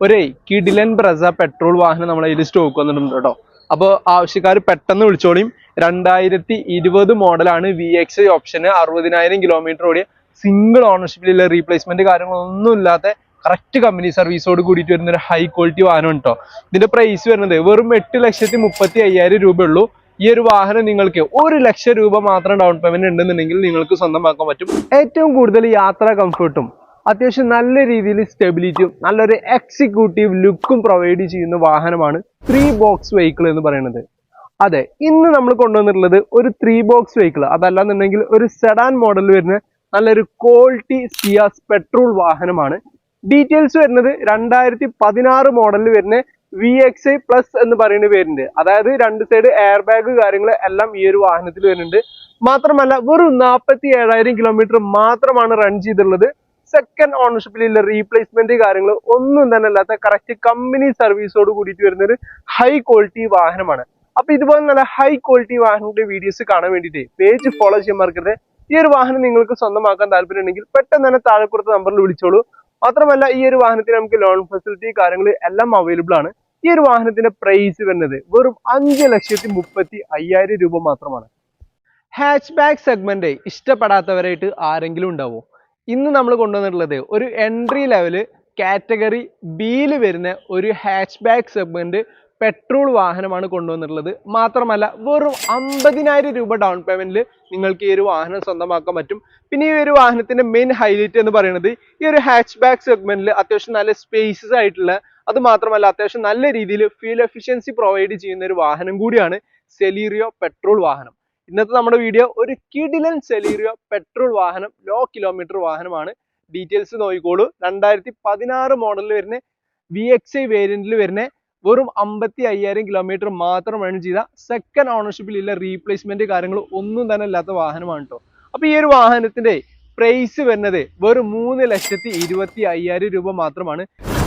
ഒരേ കിഡിലൻ ബ്രസ പെട്രോൾ വാഹനം നമ്മളെ കയ്യിൽ സ്റ്റോക്ക് വന്നിട്ടുണ്ട് കേട്ടോ. അപ്പോൾ ആവശ്യക്കാർ പെട്ടെന്ന് വിളിച്ചോളിയും രണ്ടായിരത്തി ഇരുപത് മോഡലാണ് വി എക്സ് ഐ ഓപ്ഷന് അറുപതിനായിരം കിലോമീറ്റർ ഓടിയ സിംഗിൾ ഓണർഷിപ്പിലുള്ള റീപ്ലേസ്മെന്റ് കാര്യങ്ങളൊന്നും ഇല്ലാത്ത കറക്റ്റ് കമ്പനി സർവീസോട് കൂടിയിട്ട് വരുന്ന ഒരു ഹൈ ക്വാളിറ്റി വാഹനം കേട്ടോ ഇതിന്റെ പ്രൈസ് വരുന്നത് വെറും എട്ട് ലക്ഷത്തി മുപ്പത്തി അയ്യായിരം രൂപ ഉള്ളൂ ഈ ഒരു വാഹനം നിങ്ങൾക്ക് ഒരു ലക്ഷം രൂപ മാത്രം ഡൗൺ പേയ്മെന്റ് ഉണ്ടെന്നുണ്ടെങ്കിൽ നിങ്ങൾക്ക് സ്വന്തമാക്കാൻ പറ്റും. ഏറ്റവും കൂടുതൽ യാത്രാ കംഫർട്ടും അത്യാവശ്യം നല്ല രീതിയിൽ സ്റ്റെബിലിറ്റിയും നല്ലൊരു എക്സിക്യൂട്ടീവ് ലുക്കും പ്രൊവൈഡ് ചെയ്യുന്ന വാഹനമാണ് ത്രീ ബോക്സ് വെഹിക്കിൾ എന്ന് പറയുന്നത്. അതെ ഇന്ന് നമ്മൾ കൊണ്ടുവന്നിട്ടുള്ളത് ഒരു ത്രീ ബോക്സ് വെഹിക്കിൾ. അതല്ലാന്നുണ്ടെങ്കിൽ ഒരു സെഡാൻ മോഡൽ വരുന്ന നല്ലൊരു ക്വാളിറ്റി സിയാസ് പെട്രോൾ വാഹനമാണ്. ഡീറ്റെയിൽസ് വരുന്നത് രണ്ടായിരത്തി പതിനാറ് മോഡലിൽ വരുന്ന വി എക്സ് ഐ പ്ലസ് എന്ന് പറയുന്ന പേരുണ്ട്. അതായത് രണ്ട് സൈഡ് എയർ ബാഗ് കാര്യങ്ങൾ എല്ലാം ഈ ഒരു വാഹനത്തിൽ വരുന്നുണ്ട്. മാത്രമല്ല വെറും നാൽപ്പത്തി ഏഴായിരം കിലോമീറ്റർ മാത്രമാണ് റൺ ചെയ്തിട്ടുള്ളത്. സെക്കൻഡ് ഓണർഷിപ്പിലുള്ള റീപ്ലേസ്മെന്റ് കാര്യങ്ങൾ ഒന്നും തന്നെ അല്ലാത്ത കറക്റ്റ് കമ്പനി സർവീസോട് കൂടിയിട്ട് വരുന്ന ഒരു ഹൈ ക്വാളിറ്റി വാഹനമാണ്. അപ്പൊ ഇതുപോലെ നല്ല ഹൈ ക്വാളിറ്റി വാഹനങ്ങളുടെ വീഡിയോസ് കാണാൻ വേണ്ടിയിട്ട് പേജ് ഫോളോ ചെയ്യാൻ മറക്കരുത്. ഈ ഒരു വാഹനം നിങ്ങൾക്ക് സ്വന്തമാക്കാൻ താല്പര്യം ഉണ്ടെങ്കിൽ പെട്ടെന്ന് തന്നെ താഴെ കൊടുത്ത നമ്പറിൽ വിളിച്ചോളൂ. മാത്രമല്ല ഈ ഒരു വാഹനത്തിന് നമുക്ക് ലോൺ ഫെസിലിറ്റി കാര്യങ്ങൾ എല്ലാം അവൈലബിൾ ആണ്. ഈ ഒരു വാഹനത്തിന്റെ പ്രൈസ് വരുന്നത് വെറും അഞ്ച് ലക്ഷത്തി മുപ്പത്തി അയ്യായിരം രൂപ മാത്രമാണ്. ഹാച്ച് ബാക്ക് സെഗ്മെന്റ് ഇഷ്ടപ്പെടാത്തവരായിട്ട് ആരെങ്കിലും ഉണ്ടാവോ? ഇന്ന് നമ്മൾ കൊണ്ടുവന്നിട്ടുള്ളത് ഒരു എൻട്രി ലെവൽ കാറ്റഗറി ബിയിൽ വരുന്ന ഒരു ഹാച്ച് ബാക്ക് സെഗ്മെന്റ് പെട്രോൾ വാഹനമാണ് കൊണ്ടുവന്നിട്ടുള്ളത്. മാത്രമല്ല വെറും അമ്പതിനായിരം രൂപ ഡൗൺ പേയ്മെന്റിൽ നിങ്ങൾക്ക് ഈ ഒരു വാഹനം സ്വന്തമാക്കാൻ പറ്റും. പിന്നെ ഈ ഒരു വാഹനത്തിന്റെ മെയിൻ ഹൈലൈറ്റ് എന്ന് പറയുന്നത് ഈ ഒരു ഹാച്ച് ബാക്ക് സെഗ്മെന്റിൽ അത്യാവശ്യം നല്ല സ്പേസസ് ആയിട്ടുള്ള അത് മാത്രമല്ല അത്യാവശ്യം നല്ല രീതിയിൽ ഫ്യൂൽ എഫിഷ്യൻസി പ്രൊവൈഡ് ചെയ്യുന്ന ഒരു വാഹനം കൂടിയാണ് സെലീറിയോ പെട്രോൾ വാഹനം. ഇന്നത്തെ നമ്മുടെ വീഡിയോ ഒരു കിഡിലൻ സെലീറിയോ പെട്രോൾ വാഹനം ലോ കിലോമീറ്റർ വാഹനമാണ്. ഡീറ്റെയിൽസ് നോക്കിക്കോളൂ. രണ്ടായിരത്തി പതിനാറ് മോഡലിൽ വരുന്ന വി എക്സ് ഐ വേരിയന്റിൽ വരുന്ന വെറും അമ്പത്തി അയ്യായിരം കിലോമീറ്റർ മാത്രം റൺ ചെയ്ത സെക്കൻഡ് ഓണർഷിപ്പിൽ ഇല്ല റീപ്ലേസ്മെന്റ് കാര്യങ്ങൾ ഒന്നും തന്നെ ഇല്ലാത്ത വാഹനമാണ് കേട്ടോ അപ്പൊ ഈ ഒരു വാഹനത്തിന്റെ പ്രൈസ് വരുന്നത് വെറും മൂന്ന് ലക്ഷത്തി ഇരുപത്തി അയ്യായിരം രൂപ മാത്രമാണ്.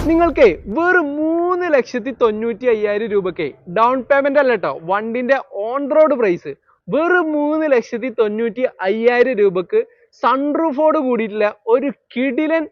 നിങ്ങൾക്ക് വെറും മൂന്ന് ലക്ഷത്തി തൊണ്ണൂറ്റി അയ്യായിരം രൂപക്ക് ഡൗൺ പേയ്മെന്റ് അല്ല കേട്ടോ വണ്ടിന്റെ ഓൺ റോഡ് പ്രൈസ് വെറും മൂന്ന് ലക്ഷത്തി തൊണ്ണൂറ്റി അയ്യായിരം രൂപക്ക് സൺറൂഫോട് കൂടിയിട്ടുള്ള ഒരു കിടിലൻ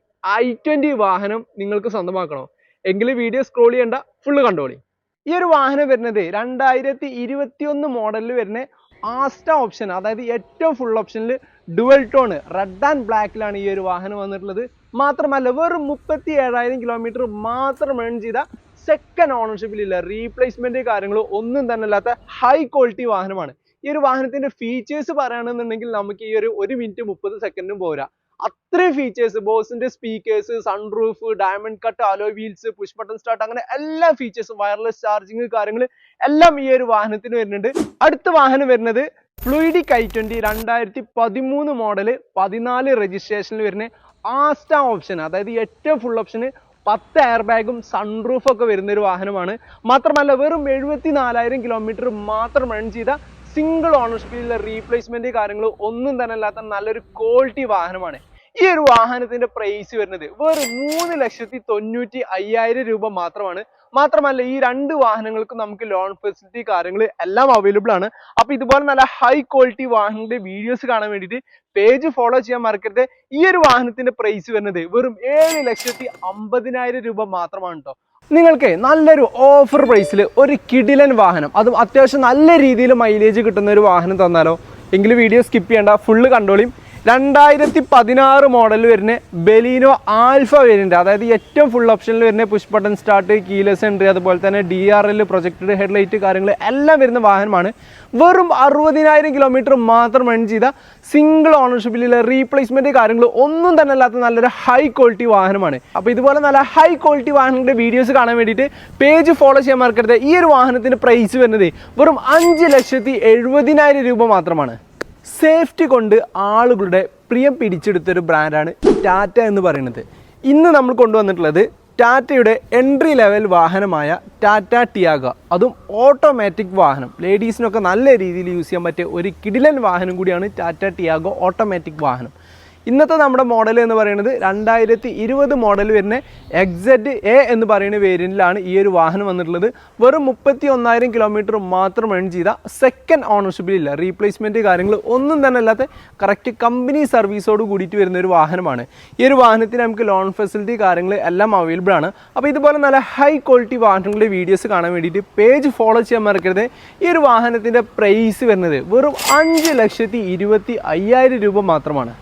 ഐ ട്വന്റി വാഹനം നിങ്ങൾക്ക് സ്വന്തമാക്കണോ? എങ്കിൽ വീഡിയോ സ്ക്രോൾ ചെയ്യണ്ട ഫുള്ള് കണ്ടോളി. ഈ ഒരു വാഹനം വരുന്നത് രണ്ടായിരത്തി ഇരുപത്തി ഒന്ന് മോഡലിൽ വരുന്ന ആസ്റ്റ ഓപ്ഷൻ അതായത് ഏറ്റവും ഫുൾ ഓപ്ഷനിൽ ഡുവൽ ടോൺ റെഡ് ആൻഡ് ബ്ലാക്കിലാണ് ഈ ഒരു വാഹനം വന്നിട്ടുള്ളത്. മാത്രമല്ല വെറും മുപ്പത്തി ഏഴായിരം കിലോമീറ്റർ മാത്രം റൺ ചെയ്ത സെക്കൻഡ് ഓണർഷിപ്പിലില്ല റീപ്ലേസ്മെന്റ് കാര്യങ്ങളോ ഒന്നും തന്നെ ഇല്ലാത്ത ഹൈ ക്വാളിറ്റി വാഹനമാണ്. ഈ ഒരു വാഹനത്തിന്റെ ഫീച്ചേഴ്സ് പറയുകയാണെന്നുണ്ടെങ്കിൽ നമുക്ക് ഈ ഒരു ഒരു മിനിറ്റ് മുപ്പത് സെക്കൻഡും പോരാ. അത്രയും ഫീച്ചേഴ്സ് ബോസിന്റെ speakers sunroof diamond cut alloy wheels push button start അങ്ങനെ എല്ലാ ഫീച്ചേഴ്സും വയർലെസ് ചാർജിങ് കാര്യങ്ങൾ എല്ലാം ഈ ഒരു വാഹനത്തിന് വരുന്നുണ്ട്. അടുത്ത വാഹനം വരുന്നത് ഫ്ലൂയിഡിക് ഐ ട്വന്റി രണ്ടായിരത്തി പതിമൂന്ന് മോഡൽ പതിനാല് രജിസ്ട്രേഷനിൽ വരുന്ന ആസ്റ്റ ഓപ്ഷൻ അതായത് ഏറ്റവും ഫുൾ ഓപ്ഷന് പത്ത് എയർ ബാഗും സൺറൂഫ് ഒക്കെ വരുന്ന ഒരു വാഹനമാണ്. മാത്രമല്ല വെറും എഴുപത്തി നാലായിരം കിലോമീറ്റർ മാത്രം റൺ ചെയ്ത സിംഗിൾ ഓണർഷിപ്പിലുള്ള റീപ്ലേസ്മെന്റ് കാര്യങ്ങൾ ഒന്നും തന്നെ അല്ലാത്ത നല്ലൊരു ക്വാളിറ്റി വാഹനമാണ്. ഈ ഒരു വാഹനത്തിന്റെ പ്രൈസ് വരുന്നത് വെറും മൂന്ന് ലക്ഷത്തി തൊണ്ണൂറ്റി അയ്യായിരം രൂപ മാത്രമാണ്. മാത്രമല്ല ഈ രണ്ട് വാഹനങ്ങൾക്കും നമുക്ക് ലോൺ ഫെസിലിറ്റി കാര്യങ്ങൾ എല്ലാം അവൈലബിൾ ആണ്. അപ്പൊ ഇതുപോലെ നല്ല ഹൈ ക്വാളിറ്റി വാഹനങ്ങളുടെ വീഡിയോസ് കാണാൻ വേണ്ടിയിട്ട് പേജ് ഫോളോ ചെയ്യാൻ മറക്കരുത്. ഈ ഒരു വാഹനത്തിന്റെ പ്രൈസ് വരുന്നത് വെറും ഏഴ് ലക്ഷത്തി അമ്പതിനായിരം രൂപ മാത്രമാണ് കേട്ടോ നിങ്ങൾക്ക് നല്ലൊരു ഓഫർ പ്രൈസിൽ ഒരു കിടിലൻ വാഹനം അതും അത്യാവശ്യം നല്ല രീതിയിൽ മൈലേജ് കിട്ടുന്ന ഒരു വാഹനം തന്നാലോ. എങ്കിൽ വീഡിയോ സ്കിപ്പ് ചെയ്യേണ്ട ഫുള്ള് കണ്ടോളിയും. രണ്ടായിരത്തി പതിനാറ് മോഡൽ വരുന്ന ബെലീനോ ആൽഫ വേരിയന്റ് അതായത് ഏറ്റവും ഫുൾ ഓപ്ഷനിൽ വരുന്ന push button start keyless entry അതുപോലെ തന്നെ D R L projected headlight കാര്യങ്ങൾ എല്ലാം വരുന്ന വാഹനമാണ്. വെറും അറുപതിനായിരം കിലോമീറ്റർ മാത്രം റൺ ചെയ്ത സിംഗിൾ ഓണർഷിപ്പിലുള്ള റീപ്ലേസ്മെന്റ് കാര്യങ്ങൾ ഒന്നും തന്നെ അല്ലാത്ത നല്ലൊരു ഹൈ ക്വാളിറ്റി വാഹനമാണ്. അപ്പോൾ ഇതുപോലെ നല്ല ഹൈ ക്വാളിറ്റി വാഹനങ്ങളുടെ വീഡിയോസ് കാണാൻ വേണ്ടിയിട്ട് പേജ് ഫോളോ ചെയ്യാൻ മറക്കരുത്. ഈ ഒരു വാഹനത്തിന്റെ പ്രൈസ് വരുന്നത് വെറും അഞ്ച് ലക്ഷത്തി എഴുപതിനായിരം രൂപ മാത്രമാണ്. സേഫ്റ്റി കൊണ്ട് ആളുകളുടെ പ്രിയം പിടിച്ചെടുത്തൊരു ബ്രാൻഡാണ് ടാറ്റ എന്ന് പറയുന്നത്. ഇന്ന് നമ്മൾ കൊണ്ടുവന്നിട്ടുള്ളത് ടാറ്റയുടെ എൻട്രി ലെവൽ വാഹനമായ ടാറ്റ ടിയാഗ. അതും ഓട്ടോമാറ്റിക് വാഹനം. ലേഡീസിനൊക്കെ നല്ല രീതിയിൽ യൂസ് ചെയ്യാൻ പറ്റിയ ഒരു കിടിലൻ വാഹനം കൂടിയാണ് ടാറ്റ ടിയാഗോ ഓട്ടോമാറ്റിക് വാഹനം. ഇന്നത്തെ നമ്മുടെ മോഡൽ എന്ന് പറയുന്നത് രണ്ടായിരത്തി ഇരുപത് മോഡൽ വരുന്ന എക്സെഡ് എ എന്ന് പറയുന്ന വേരിയന്റിലാണ് ഈ ഒരു വാഹനം വന്നിട്ടുള്ളത്. വെറും മുപ്പത്തി ഒന്നായിരം കിലോമീറ്റർ മാത്രം റൺ ചെയ്ത സെക്കൻഡ് ഓണർഷിപ്പിലില്ല റീപ്ലേസ്മെന്റ് കാര്യങ്ങൾ ഒന്നും തന്നെ അല്ലാത്ത കറക്റ്റ് കമ്പനി സർവീസോട് കൂടിയിട്ട് വരുന്ന ഒരു വാഹനമാണ്. ഈ ഒരു വാഹനത്തിന് നമുക്ക് ലോൺ ഫെസിലിറ്റി കാര്യങ്ങൾ എല്ലാം അവൈലബിൾ ആണ്. അപ്പോൾ ഇതുപോലെ നല്ല ഹൈ ക്വാളിറ്റി വാഹനങ്ങളുടെ വീഡിയോസ് കാണാൻ വേണ്ടിയിട്ട് പേജ് ഫോളോ ചെയ്യാൻ മറക്കരുത്. ഈ ഒരു വാഹനത്തിന്റെ പ്രൈസ് വരുന്നത് വെറും അഞ്ച് ലക്ഷത്തി ഇരുപത്തി അയ്യായിരം രൂപ മാത്രമാണ്.